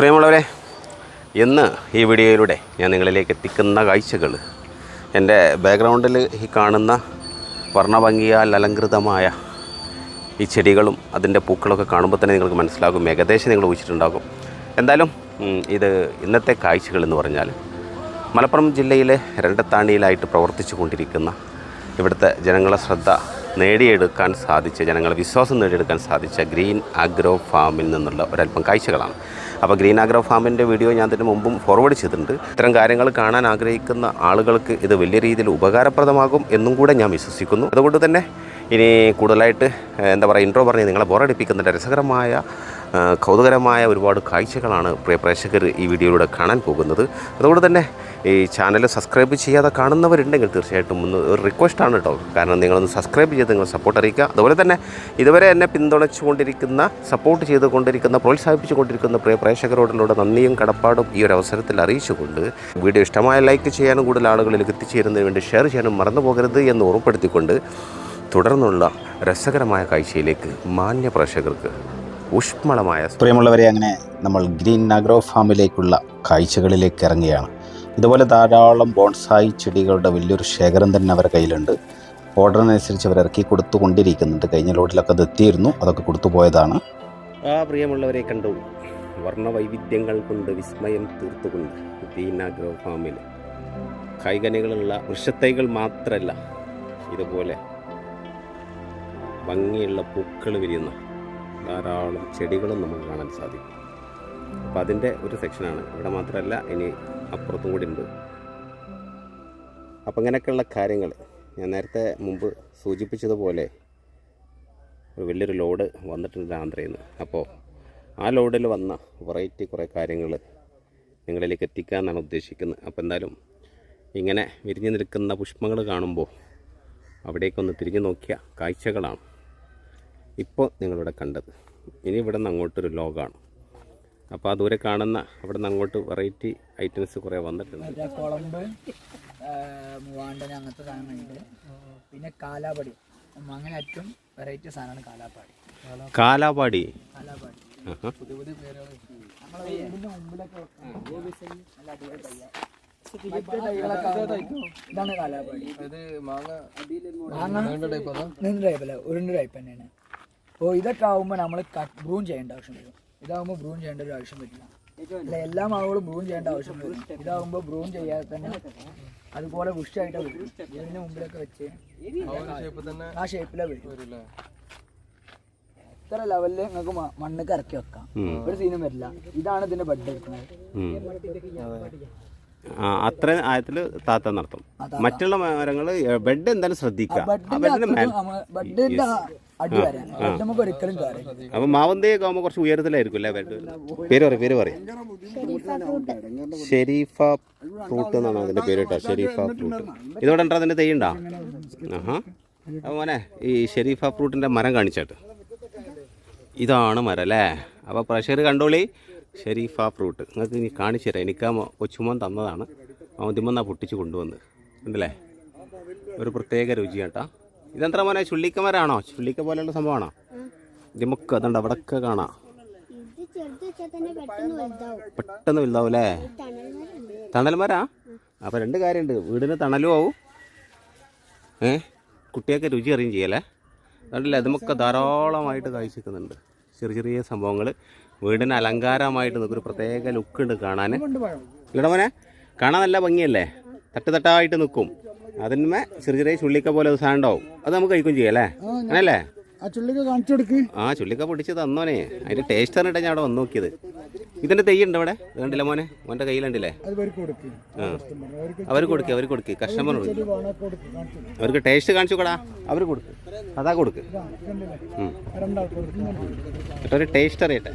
പ്രിയമുള്ളവരെ ഇന്ന് ഈ വീഡിയോയിലൂടെ ഞാൻ നിങ്ങളിലേക്ക് എത്തിക്കുന്ന കാഴ്ചകൾ എന്റെ ബാക്ക്ഗ്രൗണ്ടിൽ ഈ കാണുന്ന വർണഭംഗിയാൽ അലങ്കൃതമായ ഈ ചെടികളും അതിന്റെ പൂക്കളൊക്കെ കാണുമ്പോൾ തന്നെ നിങ്ങൾക്ക് മനസ്സിലാകും ഏകദേശം നിങ്ങൾ ഊഹിച്ചിട്ടുണ്ടാകും. എന്തായാലും ഇത് ഇന്നത്തെ കാഴ്ചകൾ എന്ന് പറഞ്ഞാൽ മലപ്പുറം ജില്ലയിലെ രണ്ടത്താണിയിലായിട്ട് പ്രവർത്തിച്ചു കൊണ്ടിരിക്കുന്ന ഇവിടുത്തെ ജനങ്ങളെ ശ്രദ്ധ നേടിയെടുക്കാൻ സാധിച്ച ജനങ്ങളെ വിശ്വാസം നേടിയെടുക്കാൻ സാധിച്ച ഗ്രീൻ ആഗ്രോ ഫാമിൽ നിന്നുള്ള ഒരല്പം കാഴ്ചകളാണ്. അപ്പോൾ ഗ്രീൻ ആഗ്രോ ഫാമിന്റെ വീഡിയോ ഞാൻ തന്നെ മുമ്പും ഫോർവേഡ് ചെയ്തിട്ടുണ്ട്. ഇത്തരം കാര്യങ്ങൾ കാണാൻ ആഗ്രഹിക്കുന്ന ആളുകൾക്ക് ഇത് വലിയ രീതിയിൽ ഉപകാരപ്രദമാകും എന്നും കൂടെ ഞാൻ വിശ്വസിക്കുന്നു. അതുകൊണ്ട് തന്നെ ഇനി കൂടുതലായിട്ട് എന്താ പറയുക ഇൻട്രോ പറഞ്ഞ് നിങ്ങളെ ബോറടിപ്പിക്കുന്ന രസകരമായ കൗതുകരമായ ഒരുപാട് കാഴ്ചകളാണ് പ്രിയ പ്രേക്ഷകർ ഈ വീഡിയോയിലൂടെ കാണാൻ പോകുന്നത്. അതുകൊണ്ട് തന്നെ ഈ ചാനൽ സബ്സ്ക്രൈബ് ചെയ്യാതെ കാണുന്നവരുണ്ടെങ്കിൽ തീർച്ചയായിട്ടും ഒന്ന് ഒരു റിക്വസ്റ്റാണ് കേട്ടോ. കാരണം നിങ്ങളൊന്ന് സബ്സ്ക്രൈബ് ചെയ്ത് നിങ്ങൾ സപ്പോർട്ട് അറിയിക്കുക. അതുപോലെ തന്നെ ഇതുവരെ എന്നെ പിന്തുണച്ചുകൊണ്ടിരിക്കുന്ന സപ്പോർട്ട് ചെയ്തുകൊണ്ടിരിക്കുന്ന പ്രോത്സാഹിപ്പിച്ചുകൊണ്ടിരിക്കുന്ന പ്രിയ പ്രേക്ഷകരോടുള്ള നന്ദിയും കടപ്പാടും ഈ ഒരു അവസരത്തിൽ അറിയിച്ചുകൊണ്ട് വീഡിയോ ഇഷ്ടമായ ലൈക്ക് ചെയ്യാനും കൂടുതൽ ആളുകളിലേക്ക് എത്തിച്ചേരുന്നതിന് വേണ്ടി ഷെയർ ചെയ്യാനും മറന്നു പോകരുത് എന്ന് ഓർമ്മപ്പെടുത്തിക്കൊണ്ട് തുടർന്നുള്ള രസകരമായ കാഴ്ചയിലേക്ക് മാന്യ പ്രേക്ഷകർക്ക് ഊഷ്മളമായ പ്രിയമുള്ളവരെ അങ്ങനെ നമ്മൾ ഗ്രീൻ അഗ്രോ ഫാമിലേക്കുള്ള കാഴ്ചകളിലേക്ക് ഇറങ്ങുകയാണ്. ഇതുപോലെ ധാരാളം ബോൺസായി ചെടികളുടെ വലിയൊരു ശേഖരം തന്നെ അവരുടെ കയ്യിലുണ്ട്. ഓർഡറിനനുസരിച്ച് അവർ ഇറക്കി കൊടുത്തുകൊണ്ടിരിക്കുന്നുണ്ട്. കഴിഞ്ഞ ലോഡിലൊക്കെ അത് എത്തിയിരുന്നു. അതൊക്കെ കൊടുത്തു പോയതാണ്. ആ പ്രിയമുള്ളവരെ കണ്ടു. വർണവൈവിധ്യങ്ങൾ കൊണ്ട് വിസ്മയം തീർത്തുകൊണ്ട് ദീനാഗ്രോ ഫാമിൽ കായ്കനികളുള്ള വൃക്ഷത്തൈകൾ മാത്രമല്ല ഇതുപോലെ ഭംഗിയുള്ള പൂക്കൾ വിരിയുന്ന ധാരാളം ചെടികളും നമുക്ക് കാണാൻ സാധിക്കും. അപ്പോൾ അതിന്റെ ഒരു സെക്ഷനാണ്. ഇവിടെ മാത്രമല്ല ഇനി അപ്പുറത്തും കൂടി ഉണ്ട്. അപ്പം ഇങ്ങനെയൊക്കെയുള്ള കാര്യങ്ങൾ ഞാൻ നേരത്തെ മുമ്പ് സൂചിപ്പിച്ചതുപോലെ ഒരു വലിയൊരു ലോഡ് വന്നിട്ടുണ്ട് ആന്ധ്രയിൽ നിന്ന് അപ്പോൾ ആ ലോഡിൽ വന്ന വെറൈറ്റി കുറേ കാര്യങ്ങൾ നിങ്ങളിലേക്ക് എത്തിക്കാമെന്നാണ് ഉദ്ദേശിക്കുന്നത്. അപ്പോൾ എന്തായാലും ഇങ്ങനെ വിരിഞ്ഞു നിൽക്കുന്ന പുഷ്പങ്ങൾ കാണുമ്പോൾ അവിടേക്കൊന്ന് തിരിഞ്ഞു നോക്കിയ കാഴ്ചകളാണ് ഇപ്പോൾ നിങ്ങളിവിടെ കണ്ടത്. ഇനി ഇവിടെ നിന്ന് അങ്ങോട്ടൊരു ലോകാണ് അപ്പോൾ ആ ദൂരെ കാണുന്ന അവിടെ നിന്ന് അങ്ങോട്ട് വെറൈറ്റി ഐറ്റംസ് കുറേ വന്നിട്ടുണ്ട്. കുളമ്പ് മൂവാണ്ടൻ അങ്ങനത്തെ സാധനങ്ങളുണ്ട്. പിന്നെ കാലാപടി. അങ്ങനെ ഏറ്റവും വെറൈറ്റി സാധനമാണ് കാലാപ്പാടി കാലാപാടി? കാലാപ്പാടി ആഹാ. പുതിയ പുതിയ പേരുകൾ ഇതാണ് കാലാപാടി. മാങ്ങ ടൈപ്പല്ല ഉരുണ്ട് ടൈപ്പ് തന്നെയാണ്. അപ്പോൾ ഇതൊക്കെ ആവുമ്പോൾ നമ്മൾ കട്ട് ബ്രൂൺ ചെയ്യേണ്ട ആവശ്യം വരും. ഇതാവുമ്പോൾ ബ്രൂൺ ചെയ്യേണ്ട ഒരു ആവശ്യം വരില്ല. അല്ല എല്ലാ മാവുകളും ബ്രൂൺ ചെയ്യേണ്ട ആവശ്യം വരും ഇതാകുമ്പോൾ ബ്രൂൺ ചെയ്യാതെ തന്നെ അതുപോലെ ബുഷായിട്ട് വരും. ഇതിന് മുമ്പിലൊക്കെ വെച്ച് ആ ഷേപ്പിലെ വരും. ഇത്ര ലെവലിൽ നിങ്ങൾക്ക് മണ്ണ് കറക്കി വെക്കാം? ഒരു സീനും വരില്ല. ഇതാണ് ഇതിന്റെ ബഡ് എടുക്കുന്നത്. അത്ര ആയത്തിൽ താത്ത നടത്തും. മറ്റുള്ള മരങ്ങൾ ബെഡ് എന്തായാലും ശ്രദ്ധിക്കുക. ബഡിന്റെ അടി വരാൻ ബഡ് നമുക്ക് ഒരിക്കലും കയറി അപ്പൊ മാവന്തയൊക്കെ ആകുമ്പോൾ കുറച്ച് ഉയരത്തിലായിരിക്കും അല്ലേ? പേര് പറയും പേര് പറയും. ഷെരീഫ ഫ്രൂട്ട്. എന്നാണ് അതിന്റെ പേര് കേട്ടോ ഷെരീഫ ഫ്രൂട്ട്. ഇതോടെ ഉണ്ടോ അതിന്റെ തൈ ഉണ്ടോ ആഹാ. അപ്പോൾ മോനെ ഈ ഷെരീഫ ഫ്രൂട്ടിന്റെ മരം കാണിച്ചാട്ട്. ഇതാണ് മരം അല്ലേ? അപ്പോൾ പ്രഷർ കണ്ടോളി ഷെരീഫ ഫ്രൂട്ട്. നിങ്ങൾക്ക് ഇനി കാണിച്ചു തരാം. എനിക്ക് ആ തന്നതാണ് കൊച്ചുമോൻ തന്നതാണ്. അവന്തിമെന്നാ പൊട്ടിച്ച് കൊണ്ടുവന്ന്. ഉണ്ടല്ലേ ഒരു പ്രത്യേക രുചിയാട്ടാ ഇതെന്താ മോനെ? ചുള്ളിക്ക മരമാണോ ചുള്ളിക്ക പോലെയുള്ള സംഭവമാണോ? ഇതിമുക്ക് അതുണ്ട് അവിടൊക്കെ കാണാം. ഇത് ചെറുത് തന്നെ പെട്ടെന്ന് വലുതാവും. അല്ലേ തണൽ മരാ അപ്പോൾ രണ്ട് കാര്യമുണ്ട് വീടിന് തണലും ആവും. ഏ? കുട്ടിയൊക്കെ രുചി അറിയും ചെയ്യല്ലേ? അതുകൊണ്ടല്ലേ അതുമൊക്കെ ധാരാളമായിട്ട് കാഴ്ചക്കുന്നുണ്ട് ചെറിയ ചെറിയ സംഭവങ്ങൾ വീടിന് അലങ്കാരമായിട്ട് നിൽക്കൊരു പ്രത്യേക ലുക്ക് ഉണ്ട് കാണാൻ മോനെ കാണാൻ നല്ല ഭംഗിയല്ലേ? തട്ട് തട്ടായിട്ട് നിൽക്കും അതിന്മേ ചെറിയ ചെറിയ ചുള്ളിക്ക പോലെ ഒരു സാധനം ഉണ്ടാവും അത് നമുക്ക് കഴിക്കും ചെയ്യാം അങ്ങനല്ലേ? ആ ചുള്ളിക്ക് കാണിച്ചു കൊടുക്ക്. ആ ചുള്ളിക്ക പൊടിച്ച് തന്നോനെ. അതിന്റെ ടേസ്റ്റ് പറഞ്ഞിട്ടാണ് ഞാൻ അവിടെ വന്ന് നോക്കിയത്. ഇതിന്റെ തെയ്യ ഉണ്ട് അവിടെ? ഇത് കണ്ടില്ല മോനെ? മോന്റെ കയ്യിലുണ്ടല്ലേ ആ. അവർ കൊടുക്കുക അവർ കൊടുക്കുക കസ്റ്റമർ അവർക്ക് ടേസ്റ്റ് കാണിച്ചു കൂടാ അവർ കൊടുക്ക്. അതാ കൊടുക്ക്. ഒരു ടേസ്റ്റ് അറിയട്ടെ.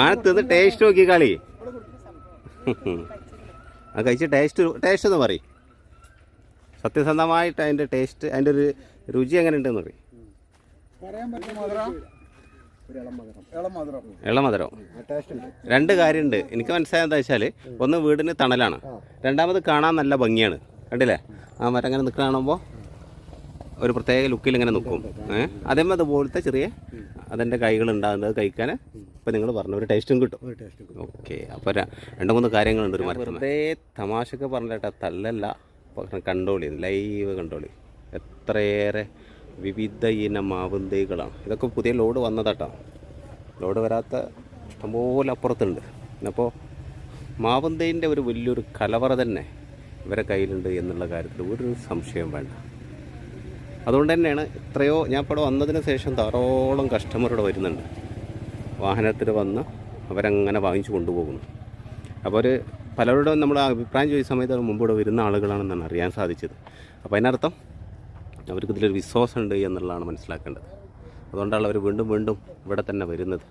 മാനത്ത് ടേസ്റ്റ് നോക്കി കളി. ആ കഴിച്ച് ടേസ്റ്റ് ടേസ്റ്റ് ഒന്ന് പറയും. സത്യസന്ധമായിട്ട് അതിന്റെ ടേസ്റ്റ് അതിന്റെ ഒരു രുചി എങ്ങനെ ഉണ്ടെന്ന് പറയും ഇളമധുരം രണ്ട് കാര്യമുണ്ട്. എനിക്ക് മനസ്സിലായത് എന്താ വെച്ചാൽ ഒന്ന് വീടിന് തണലാണ്. രണ്ടാമത് കാണാൻ നല്ല ഭംഗിയാണ്. കണ്ടില്ലേ? ആ മരം അങ്ങനെ നിൽക്കുന്ന കാണുമ്പോൾ ഒരു പ്രത്യേക ലുക്കിൽ ഇങ്ങനെ നിൽക്കും ഏഹ് അതേപോലെ അതുപോലത്തെ ചെറിയ അതിന്റെ കൈകൾ ഉണ്ടാകുന്നത് കഴിക്കാൻ ഇപ്പം നിങ്ങൾ പറഞ്ഞ ഒരു ടേസ്റ്റും കിട്ടും. ഓക്കെ അപ്പോൾ രണ്ട് മൂന്ന് കാര്യങ്ങളുണ്ട് ഒരു മരത്തിൽ വെറുതെ തമാശക്ക് പറഞ്ഞിട്ടാ തല്ലല്ല. കണ്ടോളി ലൈവ് കണ്ടോളി. എത്രയേറെ വിവിധ ഇനം മാവന്തികളാണ് ഇതൊക്കെ പുതിയ ലോഡ് വന്നതാട്ടോ ലോഡ് വരാത്ത ഇഷ്ടംപോലെ അപ്പുറത്തുണ്ട്. അപ്പോൾ മാവന്തൈന്റെ ഒരു വലിയൊരു കലവറ തന്നെ ഇവരെ കയ്യിലുണ്ട് എന്നുള്ള കാര്യത്തിൽ ഒരു സംശയം വേണ്ട. അതുകൊണ്ട് തന്നെയാണ് എത്രയോ ഞാൻ ഇവിടെ വന്നതിന് ശേഷം ധാരാളം കസ്റ്റമർ ഇവിടെ വരുന്നുണ്ട്. വാഹനത്തിൽ വന്ന് അവരങ്ങനെ വാങ്ങിച്ചു കൊണ്ടുപോകുന്നു. അപ്പോൾ ഒരു പലരോടും നമ്മൾ അഭിപ്രായം ചോദിച്ച സമയത്ത് മുമ്പ് ഇവിടെ വരുന്ന ആളുകളാണെന്നാണ് അറിയാൻ സാധിച്ചത്. അപ്പോൾ അതിനർത്ഥം അവർക്ക് ഇതിലൊരു വിശ്വാസമുണ്ട് എന്നുള്ളതാണ് മനസ്സിലാക്കേണ്ടത്. അതുകൊണ്ടാണ് അവർ വീണ്ടും വീണ്ടും ഇവിടെ തന്നെ വരുന്നത്.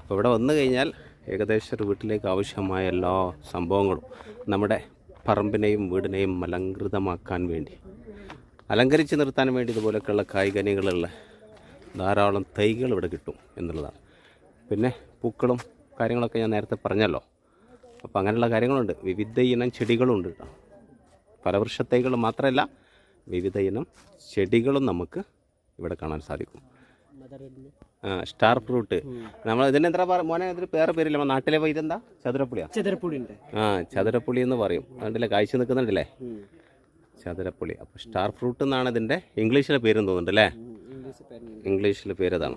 അപ്പോൾ ഇവിടെ വന്നു കഴിഞ്ഞാൽ ഏകദേശം ഒരു വീട്ടിലേക്ക് ആവശ്യമായ എല്ലാ സംഭവങ്ങളും നമ്മുടെ പറമ്പിനെയും വീടിനെയും അലങ്കൃതമാക്കാൻ വേണ്ടി അലങ്കരിച്ച് നിർത്താൻ വേണ്ടി ഇതുപോലെയൊക്കെയുള്ള കായികനികളുള്ള ധാരാളം തൈകൾ ഇവിടെ കിട്ടും എന്നുള്ളതാണ്. പിന്നെ പൂക്കളും കാര്യങ്ങളൊക്കെ ഞാൻ നേരത്തെ പറഞ്ഞല്ലോ. അപ്പോൾ അങ്ങനെയുള്ള കാര്യങ്ങളുണ്ട്. വിവിധ ഇനം ചെടികളുണ്ട് കേട്ടോ. ഫലവൃക്ഷത്തൈകൾ മാത്രമല്ല വിവിധ ഇനം ചെടികളും നമുക്ക് ഇവിടെ കാണാൻ സാധിക്കും. ആ സ്റ്റാർ ഫ്രൂട്ട് നമ്മൾ ഇതിന് എത്ര പറ- മോനെ ഇതിന് വേറെ പേരില്ല. നാട്ടിലെ ഇതെന്താ? ചതുരപ്പുളിയാ? ചതുരപ്പുളി ആ ചതുരപ്പുളി എന്ന് പറയും. അതുകൊണ്ടല്ലേ കാഴ്ച നിൽക്കുന്നുണ്ടല്ലേ? ചതുരപ്പുളി അപ്പോൾ സ്റ്റാർ ഫ്രൂട്ട് എന്നാണ് ഇതിന്റെ ഇംഗ്ലീഷിലെ പേര് തോന്നുന്നുണ്ട് അല്ലേ? ഇംഗ്ലീഷിലെ പേര് അതാണ്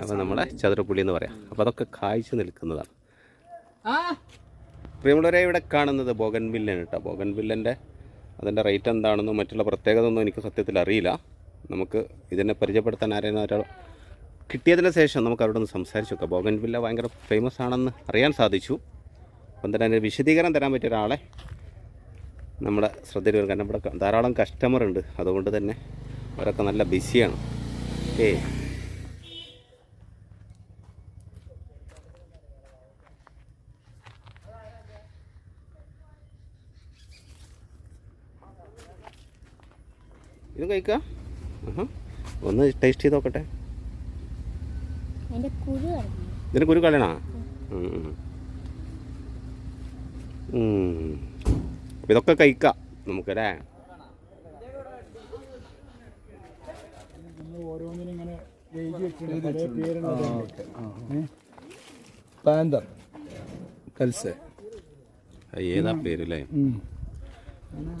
അപ്പോൾ നമ്മളെ ചതുരപ്പുളി എന്ന് പറയാം. അപ്പോൾ അതൊക്കെ കാഴ്ച നിൽക്കുന്നതാണ്. പ്രിയമുള്ളവരെ ഇവിടെ കാണുന്നത് ബോഗൻ ബില്ലൻ കേട്ടോ. ബോഗൻ ബില്ലന്റെ അതിന്റെ റേറ്റ് എന്താണെന്നോ മറ്റുള്ള പ്രത്യേകത ഒന്നും എനിക്ക് സത്യത്തിൽ അറിയില്ല. നമുക്ക് ഇതിനെ പരിചയപ്പെടുത്താൻ ആരെയും ഒരാൾ കിട്ടിയതിന് ശേഷം നമുക്ക് അവിടെ ഒന്ന് സംസാരിച്ചു നോക്കാം. ബോഗൻ ബില്ല ഭയങ്കര ഫേമസ് ആണെന്ന് അറിയാൻ സാധിച്ചു. അപ്പം തന്നെ അതിന്റെ വിശദീകരണം തരാൻ പറ്റിയ ഒരാളെ നമ്മുടെ ശ്രദ്ധയിൽ വരും കാരണം ഇവിടെ ധാരാളം കസ്റ്റമർ ഉണ്ട്. അതുകൊണ്ട് തന്നെ അവരൊക്കെ നല്ല ബിസിയാണ് ഏ ഇത് കഴിക്കാം? ഒന്ന് ടേസ്റ്റ് ചെയ്ത് നോക്കട്ടെ. ഇതിന് കുരു കളയണോ? അപ്പം ഇതൊക്കെ കഴിക്കാം നമുക്കല്ലേ? അല്ലേ പാന്തർ കൽസ്. ഏതാ പേരല്ലേ?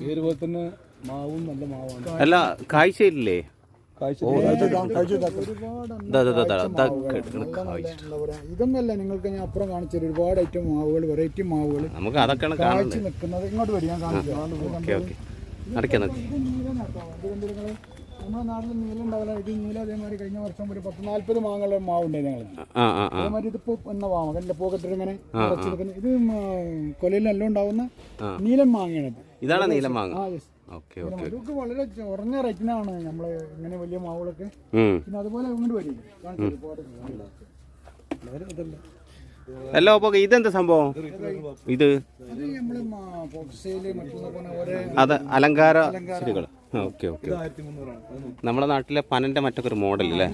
പേര് പോലെ തന്നെ മാവും നല്ല മാവാണ്. അല്ല കാഴ്ചയില്ലേ ഇതൊന്നല്ല നിങ്ങൾക്ക് ഞാൻ അപ്പുറം കാണിച്ചു ഒരുപാട് ഐറ്റം മാവുകൾ വെറൈറ്റി മാവുകൾ. നമുക്ക് കാഴ്ച കാണുന്നത്. നിൽക്കുന്നത്. ഇങ്ങോട്ട് വരും ഞാൻ കാണിച്ചു നീലം നമ്മുടെ നാട്ടിൽ നീല ഉണ്ടാവില്ല. ഇത് നീല അതേമാതിരി കഴിഞ്ഞ വർഷം ഒരു പത്ത് നാല്പത് മാങ്ങയുള്ള മാവുണ്ടായി ഞങ്ങൾ അതേമാതിരി ഇതിപ്പോ എന്ന മാവ്? കണ്ടില്ല പോക്കറ്റിൽ ഇങ്ങനെ ഇത് കൊലയിൽ ഉണ്ടാവുന്ന നീലം മാങ്ങയാണ് ഇതാണ് ഇതാണ് നീലമാങ്ങ ആ യെസ്. ഓക്കെ ഓക്കെ ഇതൊക്കെ വളരെ കുറഞ്ഞ റേറ്റിനാണ് നമ്മൾ ഇങ്ങനെ വലിയ മാവുകളൊക്കെ പിന്നെ അതുപോലെ ഇങ്ങോട്ട് വരും കാണിച്ചു പോകട്ടെ. അല്ല അപ്പോൾ ഇതെന്താ സംഭവം? ഇത് അത് അലങ്കാര ചെടികൾ ഓക്കെ ഓക്കെ നമ്മുടെ നാട്ടിലെ പനന്റെ മറ്റൊക്കെ ഒരു മോഡൽ അല്ലേ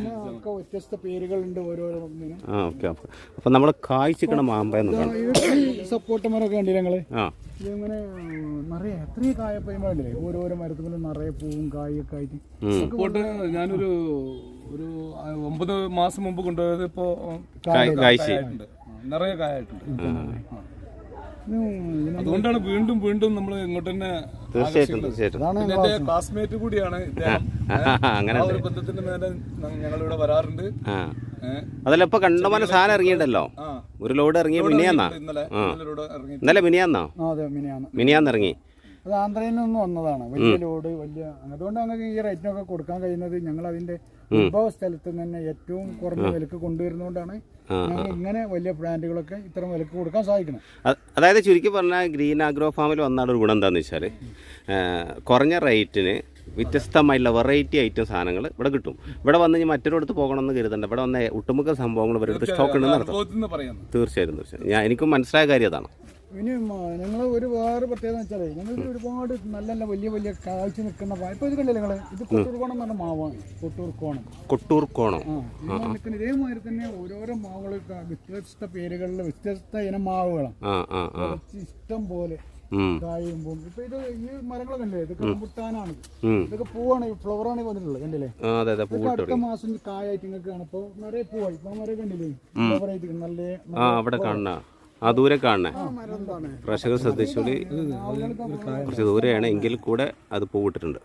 വ്യത്യസ്ത പേരുകളുണ്ട് ഓരോന്നിനും ആ ഓക്കെ ഓക്കെ. അപ്പം നമ്മൾ കായ്ച്ചിക്കണ മാമ്പയെന്ന് സപ്പോർട്ട് മരമൊക്കെ ആ. ഇതിങ്ങനെ നിറയെ എത്രയും കായപ്പഴിമല്ലേ ഓരോരോ മരത്തുമ്പോൾ നിറയെ പൂവും കായൊക്കെ ആയിട്ട്. സപ്പോർട്ട് ഞാനൊരു ഒരു ഒമ്പത് മാസം മുമ്പ് കൊണ്ടുപോയത് ഇപ്പോ നിറയെ കായായിട്ടുണ്ട്. അതുകൊണ്ടാണ് വീണ്ടും വീണ്ടും നമ്മൾ ഇങ്ങോട്ട് തന്നെ തീർച്ചയായിട്ടും തീർച്ചയായിട്ടും. എന്റെ ക്ലാസ്മേറ്റ് കൂടിയാണ് അങ്ങനെ ആ ഒരു ബന്ധത്തിന്റെ മേലെ ഞങ്ങളിവിടെ വരാറുണ്ട്. അതല്ല ഇപ്പൊ കണ്ടമാനം സാധനം ഇറങ്ങിയിട്ടല്ലോ ഒരു ലോഡ് ഇറങ്ങിയ മിനിയാന്നാ? ഇന്നലെ. ഇറങ്ങി മിനിയാന്നോ? ആ അതെ മിനിയാണ് മിനിയാന്ന് ഇറങ്ങി. അത് ആന്ധ്രയിൽ നിന്ന് വന്നതാണ്. വലിയ ലോഡ് വലിയ അതുകൊണ്ട് ഞങ്ങൾക്ക് ഈ റേറ്റിനൊക്കെ കൊടുക്കാൻ കഴിയുന്നത് ഞങ്ങൾ അതിന്റെ ഉത്ഭവ സ്ഥലത്ത് തന്നെ ഏറ്റവും കുറഞ്ഞ വിലക്ക് കൊണ്ടുവരുന്നതുകൊണ്ടാണ് ഞങ്ങൾ ഇങ്ങനെ വലിയ പ്ലാന്റുകളൊക്കെ ഇത്തരം വിലക്ക് കൊടുക്കാൻ സാധിക്കുന്നത് അതായത് ചുരുക്കി പറഞ്ഞാൽ ഗ്രീൻ ആഗ്രോ ഫാമിൽ വന്നാണ് ഒരു ഗുണം എന്താണെന്ന് വെച്ചാൽ കുറഞ്ഞ റേറ്റിന് വ്യത്യസ്തമായിട്ടുള്ള വെറൈറ്റി ഐറ്റം സാധനങ്ങൾ ഇവിടെ കിട്ടും. ഇവിടെ വന്ന് ഇനി മറ്റൊരിടത്ത് പോകണമെന്ന് കരുതണ്ട. ഇവിടെ വന്ന ഒട്ടുമുക്ക സംഭവങ്ങൾ ഇവരുടെ അടുത്ത് സ്റ്റോക്ക് ഉണ്ടെന്ന് അർത്ഥം. നിന്ന് തീർച്ചയായിട്ടും തീർച്ചയായും. ഞാൻ എനിക്കും മനസ്സിലായ കാര്യം അതാണ്. ഇനി ഞങ്ങൾ ഒരു വേറെ പ്രത്യേകത വെച്ചാൽ ഞങ്ങൾക്ക് ഒരുപാട് നല്ല നല്ല വലിയ വലിയ കാഴ്ച നിൽക്കുന്ന പാ- ഇപ്പൊ ഇത് കണ്ടില്ല നിങ്ങൾ? ഇത് കൊട്ടൂർക്കോണം എന്ന് പറഞ്ഞ മാവാണ്. കൊട്ടൂർക്കോണം. കൊട്ടൂർക്കോണം. കൊട്ടൂർ കോണം ആ. നിൽക്കുന്ന ഇതേമാതിരി തന്നെ ഓരോരോ മാവുകൾ വ്യത്യസ്ത പേരുകളിൽ വ്യത്യസ്ത ഇനം മാവുകളാണ്. കുറച്ച് ഇഷ്ടം പോലെ കായുമ്പോൾ ഇപ്പൊ ഇത് ഈ മരങ്ങളൊക്കെ അല്ലേ ഇത് കമ്പുട്ടാനാണ്. ഇതൊക്കെ പൂവാണ്. ഫ്ലവറാണ് വന്നിട്ടുള്ളത്. കണ്ടില്ലേ? അടുത്ത മാസം കായായിട്ട് നിങ്ങൾക്ക് കാണാം. ഇപ്പൊ നിറയെ പൂവായി ഇപ്പൊ മരം കണ്ടില്ലേ? ഫ്ലവർ ആയിട്ട് നല്ല അവിടെ കാണണ ആ ദൂരെ കാണണേ. പ്രേക്ഷകർ ശ്രദ്ധിച്ചോളി. കുറച്ച് ദൂരെയാണ് എങ്കിൽ കൂടെ അത് പൂവിട്ടിട്ടുണ്ട്.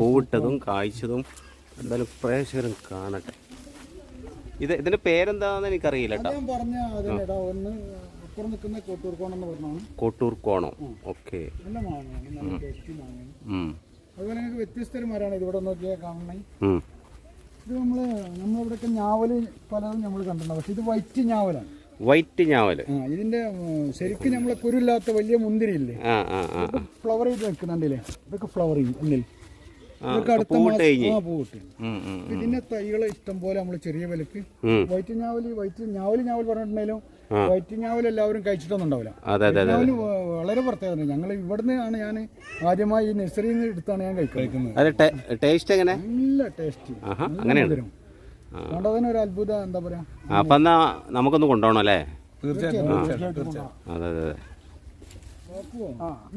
പൂവിട്ടതും കായ്ച്ചതും എന്തായാലും പ്രേക്ഷകരും കാണട്ടെ. ഇത് ഇതിന്റെ പേരെന്താന്ന് എനിക്കറിയില്ല കേട്ടോ. ഞാൻ പറഞ്ഞ അതിലെടാ ഒന്ന് അപ്പുറം നിൽക്കുന്ന കോട്ടൂർക്കോണം എന്ന് പറഞ്ഞാണ് കോട്ടൂർ കോണം. ഓക്കെ. നല്ല മാങ്ങയാണ് നല്ല ടേസ്റ്റി മാങ്ങയാണ്. ഉം, അതുപോലെ നിങ്ങൾക്ക് വ്യത്യസ്തരമാരാണ് ഇതിവിടെ നോക്കിയാൽ കാണണേ. ഇത് നമ്മൾ നമ്മളിവിടെയൊക്കെ ഞാവൽ പലതും നമ്മൾ കണ്ടിട്ടുണ്ട്. പക്ഷെ ഇത് വൈറ്റ് ഞാവലാണ്. വൈറ്റ് ഞാവൽ. ഇതിന്റെ ശരിക്കും നമ്മളെ കുരുല്ലാത്ത വലിയ മുന്തിരി ഇല്ലേ ആ ആ ആ. ആ. ഫ്ലവർ ചെയ്ത് നിൽക്കുന്നുണ്ടല്ലേ ഇതൊക്കെ ഫ്ലവർ ചെയ്യും അല്ലേ? ഇതിന്റെ തൈകൾ ഇഷ്ടം പോലെ നമ്മൾ ചെറിയ വിലക്ക്. വൈറ്റ് ഞാവലി വൈറ്റ് ഞാവലി ഞാവൽ പറഞ്ഞിട്ടുണ്ടെങ്കിലും വൈറ്റ് ഞാവൽ എല്ലാവരും കഴിച്ചിട്ടൊന്നും ഉണ്ടാവില്ല. ഞാവൽ വളരെ പ്രത്യേകത ഞങ്ങൾ ഇവിടുന്ന് ആണ് ഞാൻ ആദ്യമായി ഈ നഴ്സറിയിൽ നിന്ന് എടുത്താണ് ഞാൻ കഴിക്കുന്നത്. ടേസ്റ്റ് എങ്ങനെ? നല്ല അങ്ങനെയാണ്. ഒരു അത്ഭുത എന്താ പറയാ? അപ്പൊ എന്നാ നമുക്കൊന്ന് കൊണ്ടുപോകണം അല്ലേ? തീർച്ചയായിട്ടും തീർച്ചയായിട്ടും അതെ അതെ അതെ.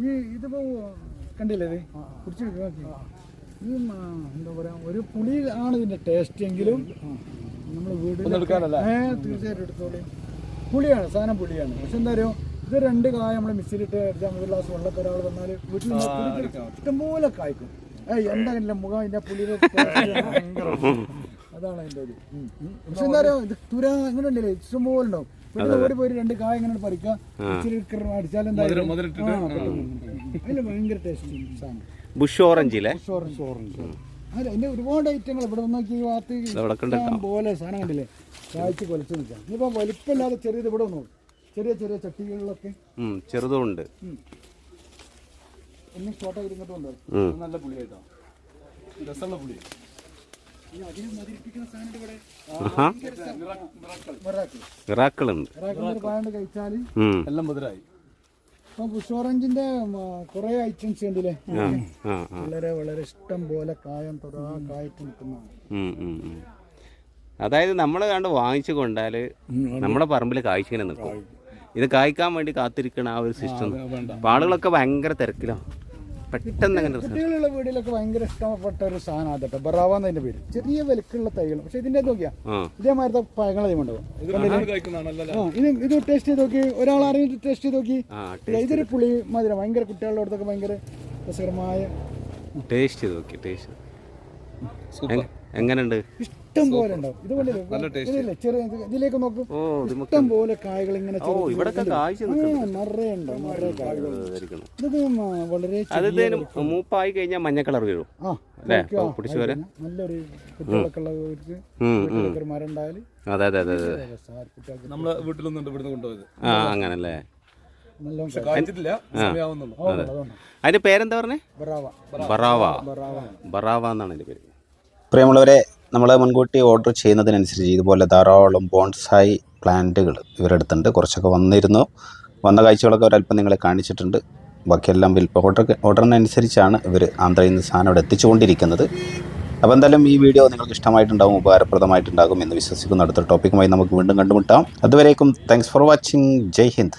ഈ ഇതിപ്പോ കണ്ടില്ലേ നോക്കി. ഈ എന്താ പറയാ ഒരു പുളി ആണ് ഇതിന്റെ ടേസ്റ്റ് എങ്കിലും. നമ്മൾ വീട്ടിൽ ഏ തീർച്ചയായിട്ടും എടുത്തോളി. പുളിയാണ് സാധനം പുളിയാണ്. പക്ഷെ എന്താ പറയുക ഇത് രണ്ട് കായ നമ്മൾ മിക്സിയിലിട്ട് അടിച്ചാൽ ഒരു ഗ്ലാസ് വെള്ളത്തിൽ ഒരാൾ വന്നാൽ വീട്ടിൽ. ഇഷ്ടംപോലെ കായ്ക്കും. ഏയ് എന്താ ഇല്ല മുഖം? ഇതിന്റെ പുളിയുടെ taste അതാണ് അതിന്റെ ഒരു. പക്ഷെ എന്താ പറയുക ഇത് തുര ഇങ്ങനെ ഉണ്ടല്ലേ ഇഷ്ടംപോലെ ഉണ്ടാവും. വീട്ടിൽ ഓടി പോയി രണ്ട് കായ ഇങ്ങനെ പറിക്കുക ഇച്ചിരി കിറ- അടിച്ചാൽ എന്താ ഭയങ്കര ടേസ്റ്റ് സാധനം. ബുഷ് ഓറഞ്ച് ഇല്ലേ ഓറഞ്ച് ഓറഞ്ച് അല്ല അതിന്റെ ഒരുപാട് ഐറ്റങ്ങൾ ഇവിടെ നോക്കി ഭാഗത്ത് പോലെ സാധനം കണ്ടില്ലേ? കാഴ്ച കൊലച്ച് നിൽക്കാം. ഇനിയിപ്പോ വലിപ്പമില്ലാതെ ചെറിയത് ഇവിടെ നോക്കും ചെറിയ ചെറിയ ചട്ടികളിലൊക്കെ. ഉം, ചെറുതും ഉണ്ട്. ഒന്നും ഷോർട്ട്. നല്ല പുളിയായിട്ടോ രസമുള്ള പുളി. കഴിച്ചാൽ. എല്ലാം മുതലായി ഇപ്പൊ ബുഷ് ഓറഞ്ചിന്റെ കുറെ ഐറ്റംസ് ഉണ്ടല്ലേ വളരെ വളരെ ഇഷ്ടം പോലെ കായം തൊടാ കായിട്ട് നിൽക്കുന്നതാണ്. അതായത് നമ്മൾ കണ്ട് വാങ്ങിച്ചു കൊണ്ടാൽ നമ്മുടെ പറമ്പിൽ കായ്ച്ചിങ്ങനെ നിൽക്കും ഇത് കായ്ക്കാൻ വേണ്ടി കാത്തിരിക്കണ ആ ഒരു സിസ്റ്റം. ആളുകളൊക്കെ ഭയങ്കര തിരക്കിലാണ് പെട്ടെന്ന് അങ്ങനെ കുട്ടികളുള്ള വീടിലൊക്കെ ഭയങ്കര ഇഷ്ടപ്പെട്ട ഒരു സാധനം കേട്ടോ. ബറാവാന്ന് അതിന്റെ പേര്. ചെറിയ വിലക്കുള്ള തൈകൾ. പക്ഷെ ഇതിന്റെ നോക്കിയാ ഇതേമാരത്തെ പഴങ്ങൾ അതിമുണ്ടാവും ഇത് ഇത് ടേസ്റ്റ് ചെയ്ത് നോക്കി. ഒരാൾ അറിഞ്ഞിട്ട് ടേസ്റ്റ് ചെയ്ത് നോക്കി. ഇതൊരു പുളി മധുരം. ഭയങ്കര കുട്ടികളുടെ അടുത്തൊക്കെ ഭയങ്കര രസകരമായ ടേസ്റ്റ് ചെയ്ത് നോക്കി ടേസ്റ്റ് എങ്ങനെയുണ്ട് ഇഷ്ടം പോലെ ഉണ്ടാവും ഇതുപോലെ ചെറിയ ഇത് ഇതിലേക്ക് നോക്കും. ഇഷ്ടം പോലെ കായകൾ ഇങ്ങനെ നിറയെ ഉണ്ടാവും നിറയെ കായകൾ വളരെ മൂപ്പായി കഴിഞ്ഞാൽ മഞ്ഞ കളർ വീഴും. പിടിച്ചു നല്ലൊരു കുട്ടികളൊക്കെ ഉള്ളവർക്ക് ഉം, ഉം. വീട്ടിലൊക്കെ ഒരു മരം ഉണ്ടായാൽ അതെ അതെ അതെ അതെ. കുട്ടികൾക്ക് നമ്മളെ വീട്ടിലൊന്നുണ്ട് ഇവിടുന്ന് കൊണ്ടുപോയത്. ആ അങ്ങനല്ലേ? അതിന്റെ പേരെന്താ പറഞ്ഞേ? ബറാവ. ബറാവ. ബറാവ. ബറാവ എന്നാണ് അതിന്റെ പേര്. പ്രിയമുള്ളവരെ നമ്മൾ മുൻകൂട്ടി ഓർഡർ ചെയ്യുന്നതിനനുസരിച്ച് ഇതുപോലെ ധാരാളം ബോൺസായി പ്ലാന്റുകൾ ഇവരെടുത്തുണ്ട് കുറച്ചൊക്കെ വന്നിരുന്നു. വന്ന കാഴ്ചകളൊക്കെ ഒരല്പം നിങ്ങളെ കാണിച്ചിട്ടുണ്ട്. ബാക്കിയെല്ലാം വിൽപ്പ ഓർഡർ ഓർഡറിനനുസരിച്ചാണ് ഇവർ ആന്ധ്രയിൽ നിന്ന് സാധനം ഇവിടെ എത്തിച്ചുകൊണ്ടിരിക്കുന്നത്. അപ്പോൾ എന്തായാലും ഈ വീഡിയോ നിങ്ങൾക്ക് ഇഷ്ടമായിട്ടുണ്ടാകും ഉപകാരപ്രദമായിട്ടുണ്ടാകും എന്ന് വിശ്വസിക്കുന്ന. അടുത്ത ടോപ്പിക്കുമായി നമുക്ക് വീണ്ടും കണ്ടുമുട്ടാം. അതുവരേക്കും thanks for watching Jai Hind.